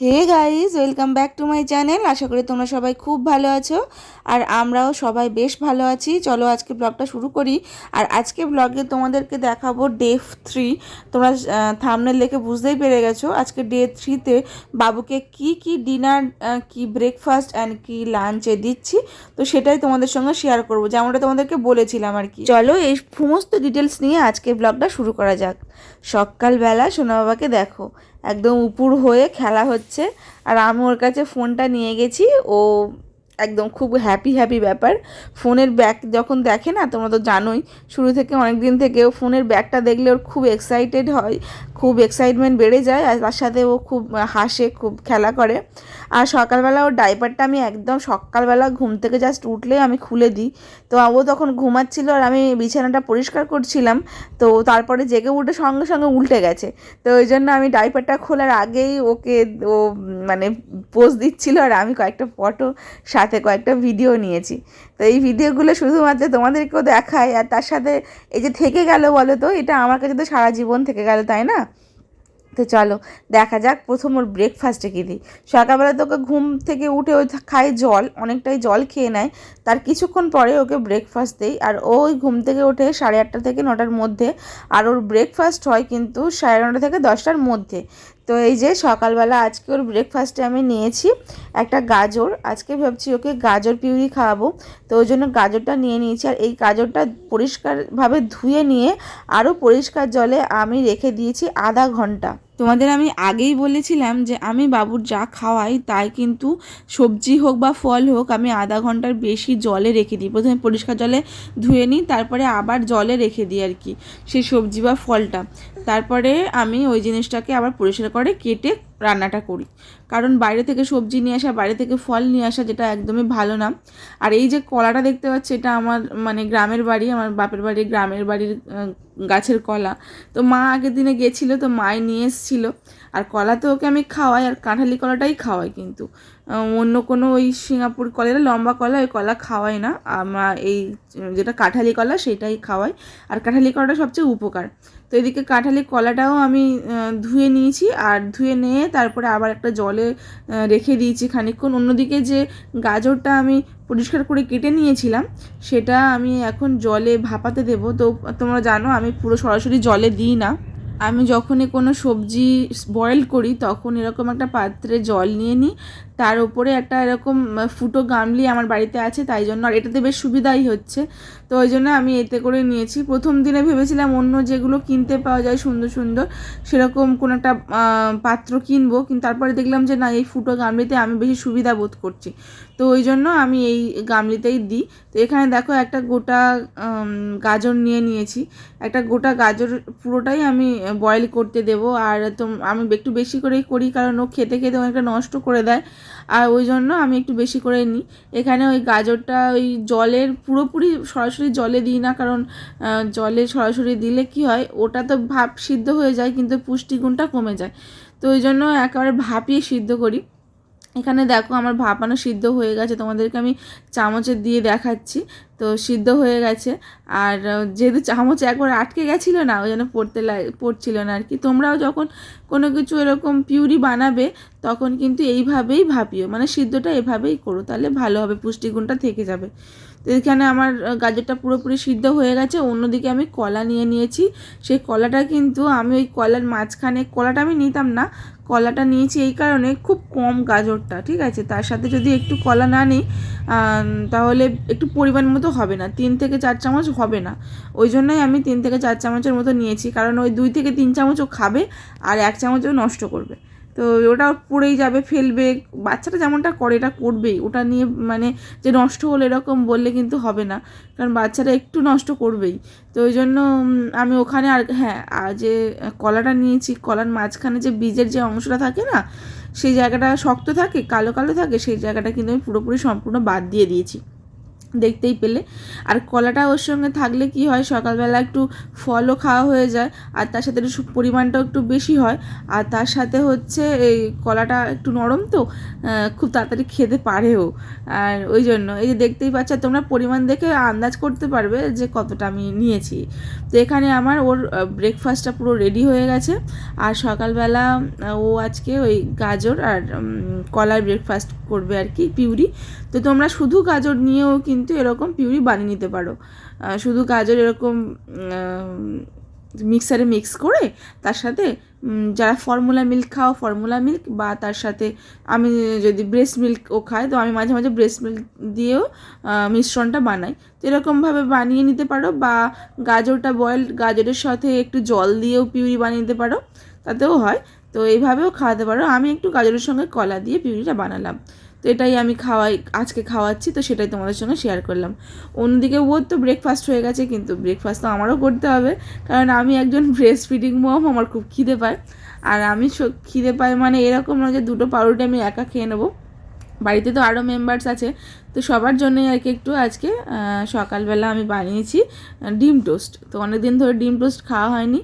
Hey guys welcome back to my channel আশা করি তোমরা সবাই খুব ভালো আছো। আর আমরাও সবাই বেশ ভালো আছি। চলো আজকে ব্লগটা শুরু করি। আর আজকে ব্লগে তোমাদেরকে দেখাবো ডে থ্রি তোমরা থামনেল দেখে বুঝতেই পেরে গেছো আজকে ডে থ্রিতে বাবুকে কি কি ডিনার কি ব্রেকফাস্ট অ্যান্ড কি লাঞ্চে দিচ্ছি। তো সেটাই তোমাদের সঙ্গে শেয়ার করব। যেমনটা তোমাদেরকে বলেছিলাম আর কি। চলো এই সমস্ত ডিটেলস নিয়ে আজকে ব্লগটা শুরু করা যাক। সকালবেলা সোনা বাবাকে দেখো। একদম উপুর হয়ে খেলা হচ্ছে। আর আমি ওর কাছে ফোনটা নিয়ে গেছি, ও একদম খুব হ্যাপি হ্যাপি ব্যাপার। ফোনের ব্যাগ যখন দেখে না, তোমরা তো জানোই, শুরু থেকে অনেক দিন থেকে ও ফোনের ব্যাগটা দেখলে ওর খুব এক্সাইটেড হয়, খুব এক্সাইটমেন্ট বেড়ে যায়, আর তার সাথে ও খুব হাসে, খুব খেলা করে। আর সকালবেলা ওর ডাইপারটা আমি একদম সকালবেলা ঘুম থেকে জাস্ট উঠলে আমি খুলে দিই। তো ও তখন ঘুমাচ্ছিল আর আমি বিছানাটা পরিষ্কার করছিলাম। তো তারপরে জেগে উঠে সঙ্গে সঙ্গে উল্টে গেছে। তো ওই জন্য আমি ডাইপারটা খোলার আগেই ওকে ও মানে পোজ দিচ্ছিল আর আমি কয়েকটা ফটো সাথে কয়েকটা ভিডিও নিয়েছি। তো এই ভিডিওগুলো শুধুমাত্র তোমাদেরকেও দেখায় আর তার সাথে এই যে থেকে গেল বলো তো, এটা আমার কাছে তো সারা জীবন থেকে গেল, তাই না? তো চলো, দেখা যাক প্রথম ওর ব্রেকফাস্টে কী দিই। সকালবেলা তো ওকে ঘুম থেকে উঠে ওই খায় জল, অনেকটাই জল খেয়ে নেয়। তার কিছুক্ষণ পরে ওকে ব্রেকফাস্ট দেই, আর ওই ঘুম থেকে উঠে সাড়ে আটটা থেকে নটার মধ্যে। আর ওর ব্রেকফাস্ট হয় কিন্তু সাড়ে নটা থেকে দশটার মধ্যে। তো এই যে সকালবেলা আজকে ওর ব্রেকফাস্টে আমি নিয়েছি একটা গাজর। আজকে ভাবছি ওকে গাজর পিউরি খাওয়াবো। তো ওই জন্য গাজরটা নিয়ে নিয়েছি। আর এই গাজরটা পরিষ্কারভাবে ধুয়ে নিয়ে আরও পরিষ্কার জলে আমি রেখে দিয়েছি আধা ঘণ্টা। তোমাদের আমি আগেই বলেছিলাম যে আমি বাবুর যা খাওয়াই তাই কিন্তু সবজি হোক বা ফল হোক আমি আধা ঘণ্টার বেশি জলে রেখে দিই। প্রথমে পরিষ্কার জলে ধুয়ে নিই, তারপরে আবার জলে রেখে দিই আর কি সেই সবজি বা ফলটা। তারপরে আমি ওই জিনিসটাকে আবার পরিষ্কার করে কেটে রান্নাটা করি। কারণ বাইরে থেকে সবজি নিয়ে আসা, বাইরে থেকে ফল নিয়ে আসা যেটা একদমই ভালো না। আর এই যে কলাটা দেখতে পাচ্ছি, এটা আমার মানে গ্রামের বাড়ি, আমার বাপের বাড়ি, গ্রামের বাড়ির গাছের কলা। তো মা আগের দিনে গেছিল, তো মায় নিয়ে এসেছিল। আর কলা তো ওকে আমি খাওয়াই, আর কাঁঠালি কলাটাই খাওয়াই কিন্তু। অন্য কোনো ওই সিঙ্গাপুর কলা লম্বা কলা, ওই কলা খাওয়াই না। আমার এই যেটা কাঁঠালি কলা, সেটাই খাওয়াই। আর কাঁঠালি কলাটা সবচেয়ে উপকার। তো এদিকে কাঁঠালি কলাটাও আমি ধুয়ে নিয়েছি আর ধুয়ে নিয়ে তারপরে আবার একটা জলে রেখে দিয়েছি খানিকক্ষণ। অন্যদিকে যে গাজরটা আমি পরিষ্কার করে কেটে নিয়েছিলাম, সেটা আমি এখন জলে ভাপাতে দেবো। তো তোমরা জানো আমি পুরো সরাসরি জলে দিই না। আমি যখনই কোনো সবজি বয়েল করি, তখন এরকম একটা পাত্রে জল নিয়ে নিই। তার উপরে একটা এরকম ফুটো গামলি আমার বাড়িতে আছে, তাই জন্য আর এটাতে বেশ সুবিধাই হচ্ছে। তো ওই জন্য আমি এতে করে নিয়েছি। প্রথম দিনে ভেবেছিলাম অন্য যেগুলো কিনতে পাওয়া যায় সুন্দর সুন্দর, সেরকম কোনো একটা পাত্র কিনবো। কিন্তু তারপরে দেখলাম যে না, এই ফুটো গামলিতে আমি বেশি সুবিধা বোধ করছি। তো ওই জন্য আমি এই গামলিতেই দিই। তো এখানে দেখো একটা গোটা গাজর নিয়ে নিয়েছি। একটা গোটা গাজর পুরোটাই আমি বয়েল করতে দেব। আর তো আমি একটু বেশি করেই করি, কারণ ও খেতে খেতে অনেকটা নষ্ট করে দেয়। আর ওই জন্য আমি একটু বেশি করে নিই। এখানে ওই গাজরটা ওই জলের, পুরোপুরি সরাসরি জলে দিই না, কারণ জলে সরাসরি দিলে কি হয়, ওটা তো ভাপ সিদ্ধ হয়ে যায়, কিন্তু পুষ্টিগুণটা কমে যায়। তো ওই জন্য একেবারে ভাপিয়ে সিদ্ধ করি। এখানে দেখো আমার ভাপানো সিদ্ধ হয়ে গেছে, তোমাদেরকে আমি চামচের দিয়ে দেখাচ্ছি। তো সিদ্ধ হয়ে গেছে, আর যেহেতু চামচ একবার আটকে গেছিল না, ওই জন্য পড়তে পড়ছিল না আর কি তোমরাও যখন কোনো কিছু এরকম পিউরি বানাবে, তখন কিন্তু এইভাবেই ভাপিও মানে সিদ্ধটা এভাবেই করো, তাহলে ভালো হবে, পুষ্টিগুণটা থেকে যাবে। তো এখানে আমার গাজরটা পুরোপুরি সিদ্ধ হয়ে গেছে, অন্যদিকে আমি কলা নিয়ে নিয়েছি। সেই কলাটা কিন্তু আমি ওই কলার মাঝখানে, কলাটা আমি নিতাম না কলাটা নিয়েছি এই কারণে খুব কম গাজরটা, ঠিক আছে? তার সাথে যদি একটু কলা না নিই তাহলে একটু পরিমাণ মতো হবে না, তিন থেকে চার চামচ হবে না। ওই জন্যই আমি তিন থেকে চার চামচের মতো নিয়েছি, কারণ ওই দুই থেকে তিন চামচও খাবে আর এক চামচও নষ্ট করবে। তো ওটা পড়েই যাবে, ফেলবে। বাচ্চাটা যেমনটা করে, এটা করবেই। ওটা নিয়ে মানে যে নষ্ট হলো এরকম বললে কিন্তু হবে না। কারণ বাচ্চারা একটু নষ্ট করবেই। তো ওই জন্য আমি ওখানে আর হ্যাঁ আর যে কলাটা নিয়েছি, কলার মাঝখানে যে বীজের যে অংশটা থাকে না, সেই জায়গাটা শক্ত থাকে, কালো কালো থাকে, সেই জায়গাটা কিন্তু আমি পুরোপুরি সম্পূর্ণ বাদ দিয়ে দিয়েছি। দেখতেই পেলে। আর কলাটা ওর সঙ্গে থাকলে কি হয়, সকালবেলা একটু ফলও খাওয়া হয়ে যায়, আর তার সাথে একটু পরিমাণটাও একটু বেশি হয়। আর তার সাথে হচ্ছে এই কলাটা একটু নরম তো খুব তাড়াতাড়ি খেতে পারেও। আর ওই জন্য, এই যে দেখতেই পাচ্ছ, তোমরা পরিমাণ দেখে আন্দাজ করতে পারবে যে কতটা আমি নিয়েছি। তো এখানে আমার ওর ব্রেকফাস্টটা পুরো রেডি হয়ে গেছে। আর সকালবেলা ও আজকে ওই গাজর আর কলার ব্রেকফাস্ট করবে আর কি, পিউরি। তো তোমরা শুধু গাজর নিয়েও কিন্তু এরকম পিউরি বানিয়ে নিতে পারো। শুধু গাজর এরকম মিক্সারে মিক্স করে তার সাথে যারা ফর্মুলা মিল্ক খাও ফর্মুলা মিল্ক বা তার সাথে আমি যদি ব্রেস্ট মিল্কও খাই, তো আমি মাঝে মাঝে ব্রেস্ট মিল্ক দিয়েও মিশ্রণটা বানাই। তো এরকমভাবে বানিয়ে নিতে পারো বা গাজরটা বয়েল গাজরের সাথে একটু জল দিয়েও পিউরি বানিয়ে নিতে পারো, তাতেও হয়। তো এইভাবেও খাওয়াতে পারো। আমি একটু গাজরের সঙ্গে কলা দিয়ে পিউরিটা বানালাম। তো এটাই আমি খাওয়াই, আজকে খাওয়াচ্ছি, তো সেটাই তোমাদের সঙ্গে শেয়ার করলাম। অন্যদিকে ওর তো ব্রেকফাস্ট হয়ে গেছে, কিন্তু ব্রেকফাস্ট তো আমারও করতে হবে, কারণ আমি একজন ব্রেস্ট ফিডিং মম আমার খুব খিদে পায়। আর আমি খিদে পাই মানে এরকম নয় যে দুটো পাউরুটি আমি একা খেয়ে নেব। বাড়িতে তো আরও মেম্বার্স আছে, তো সবার জন্যই আর কি একটু আজকে সকালবেলা আমি বানিয়েছি ডিম টোস্ট। তো অনেক দিন ধরে ডিম টোস্ট খাওয়া হয়নি,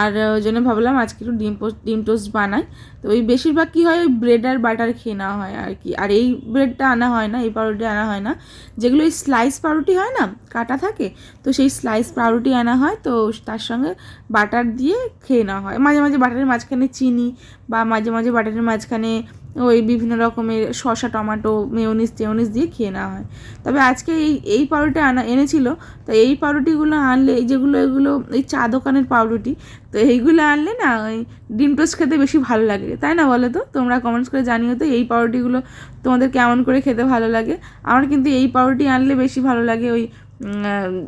আর ওই জন্য ভাবলাম আজকে একটু ডিম পোস্ট ডিম টোস্ট বানাই। তো ওই বেশিরভাগ কী হয়, ওই ব্রেড আর বাটার খেয়ে নেওয়া হয় আর কি। আর এই ব্রেডটা আনা হয় না, এই পাউরুটি আনা হয় না। যেগুলো ওই স্লাইস পাউরুটি হয় না, কাটা থাকে, তো সেই স্লাইস পাউরুটি আনা হয়, তো তার সঙ্গে বাটার দিয়ে খেয়ে নেওয়া হয়। মাঝে মাঝে বাটারের মাঝখানে চিনি বা মাঝে মাঝে বাটারের মাঝখানে ওই বিভিন্ন রকমের শসা, টমাটো মেয়নিস টেয়নিস দিয়ে খেয়ে নেওয়া হয়। তবে আজকে এই এই পাউরুটি আনা, এনেছিল। তো এই পাউরুটিগুলো আনলে, এই যেগুলো, এগুলো, এই চা দোকানের পাউরুটি, তো এইগুলো আনলে না, ওই ডিম টোস্ট খেতে বেশি ভালো লাগে। তাই না বলো তো? তোমরা কমেন্টস করে জানিও তো এই পাউরুটিগুলো তোমাদের কেমন করে খেতে ভালো লাগে। আমার কিন্তু এই পাউরুটি আনলে বেশি ভালো লাগে, ওই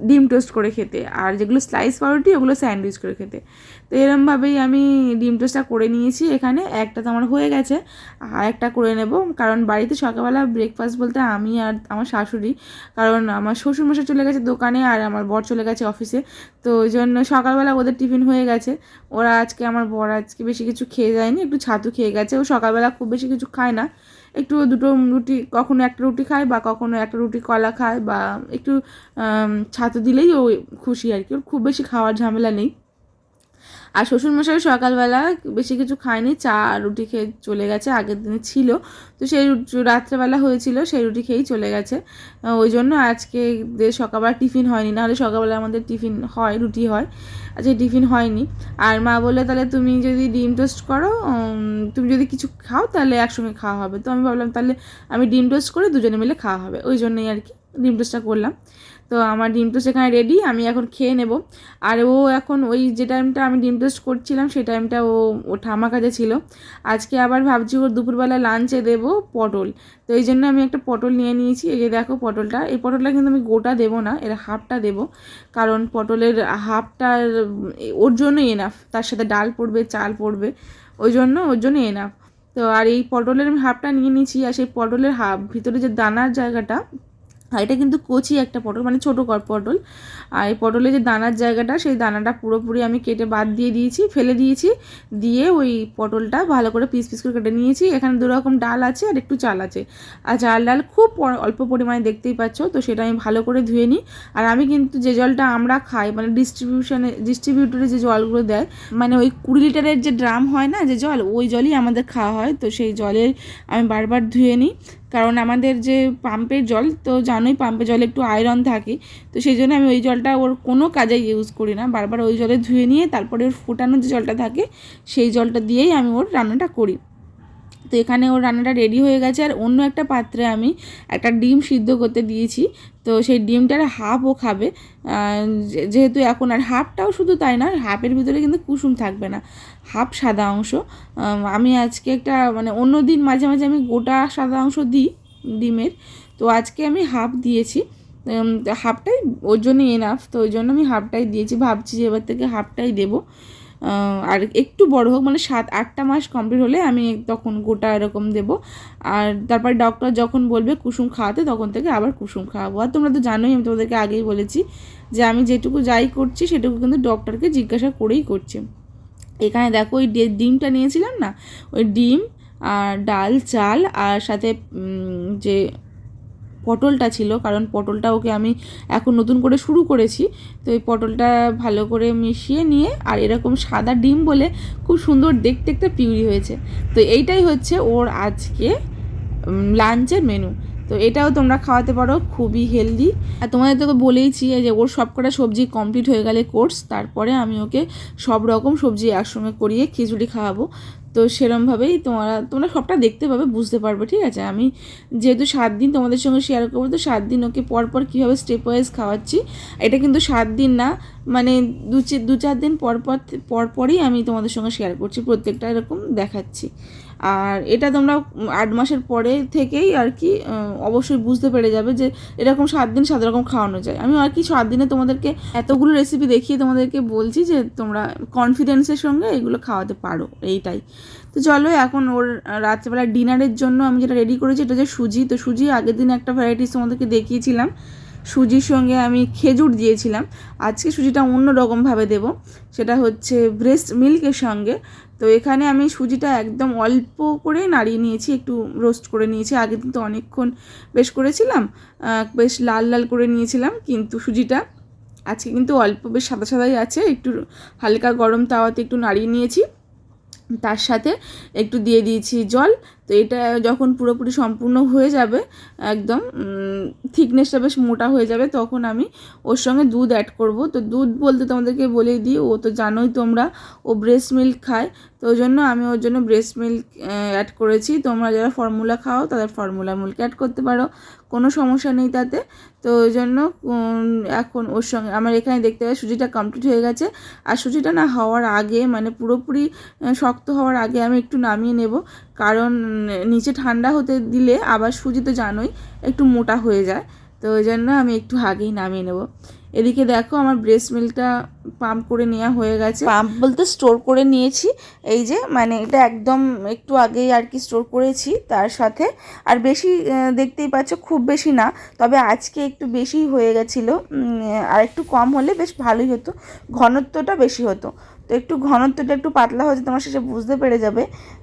ডিম টোস্ট করে খেতে। আর যেগুলো স্লাইস পাউরুটি ওগুলো স্যান্ডউইচ করে খেতে। তো এরমভাবেই আমি ডিম টোস্টটা করে নিয়েছি এখানে। একটা তো আমার হয়ে গেছে, আর একটা করে নেব। কারণ বাড়িতে সকালবেলা ব্রেকফাস্ট বলতে আমি আর আমার শাশুড়ি, কারণ আমার শ্বশুরমশাই চলে গেছে দোকানে আর আমার বর চলে গেছে অফিসে তো ওই জন্য সকালবেলা ওদের টিফিন হয়ে গেছে। ওরা আজকে, আমার বর আজকে বেশি কিছু খেয়ে যায়নি, একটু ছাতু খেয়ে গেছে। ও সকালবেলা খুব বেশি কিছু খায় না। একটু দুটো রুটি, কখনো একটা রুটি খায় বা কখনো একটা রুটি কলা খায় বা একটু ছাতু দিলেই ও খুশি আর কি। ওর খুব বেশি খাওয়ার ঝামেলা নেই। আর শ্বশুরমশাই সকালবেলা বেশি কিছু খায়নি, চা রুটি খেয়ে চলে গেছে, আগের দিনে ছিল। তো সেই রাত্রেবেলা হয়েছিল সেই রুটি খেয়েই চলে গেছে। ওই জন্য আজকে সকালবেলা টিফিন হয়নি, নাহলে সকালবেলা আমাদের টিফিন হয়, রুটি হয়। আজকে টিফিন হয়নি। আর মা বললে, তাহলে তুমি যদি ডিম টোস্ট করো তুমি যদি কিছু খাও, তাহলে একসঙ্গে খাওয়া হবে। তো আমি ভাবলাম, তাহলে আমি ডিম টোস্ট করে দুজনে মিলে খাওয়া হবে। ওই জন্যই আর কি ডিম টোস্টটা করলাম। তো আমার ডিম টোস্ট এখানে রেডি আমি এখন খেয়ে নেব। আর ও এখন ওই যে টাইমটা আমি ডিম টোস্ট করছিলাম, সেই টাইমটা ও ও ঠামা কাজে ছিল। আজকে আবার ভাবছি ওর দুপুরবেলা লাঞ্চে দেব পটল। তো এই জন্য আমি একটা পটল নিয়ে নিয়েছি, এই যে দেখো পটলটা। এই পটলটা কিন্তু আমি গোটা দেবো না, এর হাফটা দেবো। কারণ পটলের হাফটার ওর জন্য এনাফ তার সাথে ডাল পড়বে, চাল পড়বে, ওই জন্য ওর জন্য এনাফ তো আর এই পটলের আমি হাফটা নিয়ে নিয়েছি, আর সেই পটলের হাফ ভিতরে যে দানার জায়গাটা আর এটা কিন্তু কচি একটা পটল মানে ছোটো পটল। আর এই পটলের যে দানার জায়গাটা, সেই দানাটা পুরোপুরি আমি কেটে বাদ দিয়ে দিয়েছি, ফেলে দিয়েছি, দিয়ে ওই পটলটা ভালো করে পিস পিস করে কেটে নিয়েছি। এখানে দু রকম ডাল আছে আর একটু চাল আছে। আর চাল ডাল খুব অল্প পরিমাণে দেখতেই পাচ্ছ, তো সেটা আমি ভালো করে ধুয়ে নিই। আর আমি কিন্তু যে জলটা আমরা খাই মানে ডিস্ট্রিবিউশনে ডিস্ট্রিবিউটরে যে জলগুলো দেয় মানে ওই কুড়ি লিটারের যে ড্রাম হয় না, যে জল, ওই জলই আমাদের খাওয়া হয়। তো সেই জলের আমি বারবার ধুয়ে নিই। কারণ আমাদের যে পাম্পের জল, তো জানোই পাম্পের জলে একটু আয়রন থাকে, তো সেই জন্য আমি ওই জলটা ওর কোনো কাজে ইউজ করি না। বারবার ওই জলে ধুয়ে নিয়ে তারপরে ওর ফুটানো যে জলটা থাকে, সেই জলটা দিয়েই আমি ওর রান্নাটা করি। তো এখানে ওর রান্নাটা রেডি হয়ে গেছে আর অন্য একটা পাত্রে আমি একটা ডিম সিদ্ধ করতে দিয়েছি। তো সেই ডিমটার হাফও খাবে। যেহেতু এখন আর হাফটাও শুধু তাই না হাফের ভিতরে কিন্তু কুসুম থাকবে না হাফ সাদা অংশ। আমি আজকে একটা মানে অন্য দিন মাঝে মাঝে আমি গোটা সাদা অংশ দিই ডিমের। তো আজকে আমি হাফ দিয়েছি। হাফটাই ওর জন্য এনাফ তো ওই জন্য আমি হাফটাই দিয়েছি। ভাবছি যে এবার থেকে হাফটাই দেবো। আর একটু বড় হোক মানে সাত, আটটা মাস কমপ্লিট হলে আমি তখন গোটা এরকম দেবো। আর তারপর ডক্টর যখন বলবে কুসুম খাওয়াতে, তখন থেকে আবার কুসুম খাওয়াবো। আর তোমরা তো জানোই, আমি তোমাদেরকে আগেই বলেছি যে আমি যেটুকু যাই করছি, সেটুকু কিন্তু ডক্টরকে জিজ্ঞাসা করেই করছি। এখানে দেখো ওই ডিমটা নিয়েছিলাম না? ওই ডিম আর ডাল, চাল আর সাথে যে পটলটা ছিল, কারণ পটলটা ওকে আমি এখন নতুন করে শুরু করেছি। তো এই পটলটা ভালো করে মিশিয়ে নিয়ে, আর এরকম সাদা ডিম বলে খুব সুন্দর দেখতে একটা পিউরি হয়েছে। তো এইটাই হচ্ছে ওর আজকে লাঞ্চের মেনু তো এটাও তোমরা খাওয়াতে পারো, খুবই হেলদি আর তোমাদের তোকে বলেইছি যে ওর সবকটা সবজি কমপ্লিট হয়ে গেলে কোর্স তারপরে আমি ওকে সব রকম সবজি একসঙ্গে করিয়ে খিচুড়ি খাওয়াবো। তো সেরমভাবেই তোমরা তোমরা সবটা দেখতে পাবে, বুঝতে পারবে, ঠিক আছে? আমি যেহেতু সাত দিন তোমাদের সঙ্গে শেয়ার করব, তো সাত দিন ওকে পরপর কীভাবে স্টেপ ওয়াইজ খাওয়াচ্ছি, এটা কিন্তু সাত দিন না মানে দু দু চার দিন পর পর পরপরই আমি তোমাদের সঙ্গে শেয়ার করছি, প্রত্যেকটা এরকম দেখাচ্ছি। আর এটা তোমরা আট মাসের পরে থেকেই আর কি অবশ্যই বুঝতে পেরে যাবে যে এরকম সাত দিন সাত রকম খাওয়ানো যায়। আমি আর কি সাত দিনে তোমাদেরকে এতগুলো রেসিপি দেখিয়ে তোমাদেরকে বলছি যে তোমরা কনফিডেন্সের সঙ্গে এগুলো খাওয়াতে পারো, এইটাই। তো চলো, এখন ওর রাত্রেবেলা ডিনারের জন্য আমি যেটা রেডি করেছি এটা যে সুজি। তো সুজি আগের দিন একটা ভ্যারাইটিস তোমাদেরকে দেখিয়েছিলাম। সুজির সঙ্গে আমি খেজুর দিয়েছিলাম। আজকে সুজিটা অন্য রকমভাবে দেব। সেটা হচ্ছে ব্রেস্ট মিল্কের সঙ্গে। তো এখানে আমি সুজিটা একদম অল্প করে নাড়িয়ে নিয়েছি, একটু রোস্ট করে নিয়েছি। আগে কিন্তু অনেকক্ষণ বেশ করেছিলাম বেশ লাল লাল করে নিয়েছিলাম, কিন্তু সুজিটা আজকে কিন্তু অল্প, বেশ সাদা সাদাই আছে। একটু হালকা গরম তাওয়াতে একটু নাড়িয়ে নিয়েছি। তার সাথে একটু দিয়ে দিয়েছি জল তো এটা যখন পুরোপুরি সম্পূর্ণ হয়ে যাবে, একদম থিকনেসটা বেশ মোটা হয়ে যাবে, তখন আমি ওর সঙ্গে দুধ অ্যাড করব। তো দুধ বলতে তোমাদেরকে বলেই দিই, ও তো জানোই তোমরা, ও ব্রেস্ট মিল্ক খায়। তো ওই জন্য আমি ওর জন্য ব্রেস্ট মিল্ক অ্যাড করেছি। তোমরা যারা ফর্মুলা খাও, তাদের ফর্মুলা মিল্ক অ্যাড করতে পারো। কোনো সমস্যা নেই তাতে। তো ওই জন্য এখন ওর সঙ্গে, আমার এখানে দেখতে পাই সুজিটা কমপ্লিট হয়ে গেছে। আর সুজিটা না হওয়ার আগে মানে পুরোপুরি শক্ত হওয়ার আগে আমি একটু নামিয়ে নেব। কারণ নিচে ঠান্ডা হতে দিলে আবার সুজি তো জানোই একটু মোটা হয়ে যায়, তো ওই জন্য আমি একটু আগেই নামিয়ে নেব। এদিকে দেখো আমার ব্রেস্ট মিল্কটা পাম্প করে নেওয়া হয়ে গেছে। পাম্প বলতে স্টোর করে নিয়েছি, এই যে মানে এটা একদম একটু আগেই আর কি স্টোর করেছি তার সাথে। আর বেশি দেখতেই পাচ্ছ খুব বেশি না, তবে আজকে একটু বেশি হয়ে গেছিল আর একটু কম হলে বেশ ভালোই হতো, ঘনত্বটা বেশি হতো। তো একটু ঘনত্বটা একটু পাতলা হয়েছে, তোমার সেটা বুঝতে পেরে যাবে।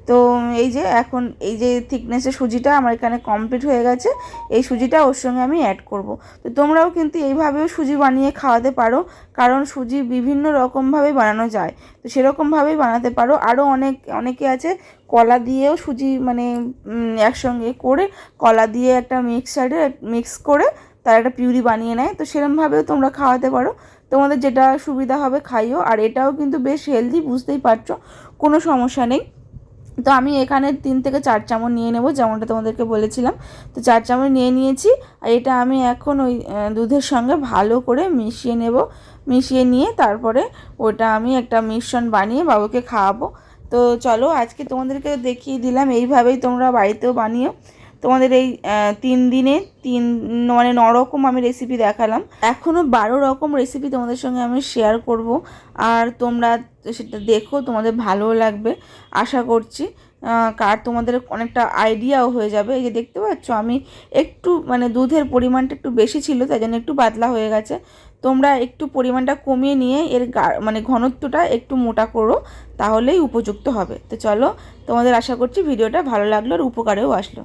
তো এই যে এখন এই যে থিকনেসের সুজিটা আমার এখানে কমপ্লিট হয়ে গেছে, এই সুজিটা ওর সঙ্গে আমি অ্যাড করব। তো তোমরাও কিন্তু এইভাবেও সুজি বানিয়ে খাওয়াতে পারো, কারণ সুজি বিভিন্ন রকমভাবে বানানো যায়। তো সেরকমভাবেই বানাতে পারো। আরও অনেক, অনেকে আছে, কলা দিয়েও সুজি মানে একসঙ্গে করে কলা দিয়ে একটা মিক্সারে মিক্স করে তার একটা পিউরি বানিয়ে নেয়। তো সেরমভাবেও তোমরা খাওয়াতে পারো। তোমাদের যেটা সুবিধা হবে খাইও, আর এটাও কিন্তু বেশ হেলদি বুঝতেই পারছ, কোনো সমস্যা নেই। তো আমি এখানে তিন থেকে চার চামচ নিয়ে নেব, যেমনটা তোমাদেরকে বলেছিলাম। তো চার চামচ নিয়ে নিয়েছি, আর এটা আমি এখন ওই দুধের সঙ্গে ভালো করে মিশিয়ে নেব। মিশিয়ে নিয়ে তারপরে ওটা আমি একটা মিশ্রণ বানিয়ে বাবুকে খাওয়াবো। তো চলো, আজকে তোমাদেরকে দেখিয়ে দিলাম, এইভাবেই তোমরা বাড়িতেও বানিও। তোমাদের এই তিন দিনে তিন মানে নরকম আমি রেসিপি দেখালাম। এখনও বারো রকম রেসিপি তোমাদের সঙ্গে আমি শেয়ার করব। আর তোমরা সেটা দেখো, তোমাদের ভালোও লাগবে, আশা করছি। কার তোমাদের অনেকটা আইডিয়াও হয়ে যাবে। এই যে দেখতে পাচ্ছ, আমি একটু মানে দুধের পরিমাণটা একটু বেশি ছিল, তাই জন্য একটু পাতলা হয়ে গেছে। তোমরা একটু পরিমাণটা কমিয়ে নিয়ে এর মানে ঘনত্বটা একটু মোটা করো, তাহলেই উপযুক্ত হবে। তো চলো, তোমাদের আশা করছি ভিডিওটা ভালো লাগল আর উপকারেও আসলো।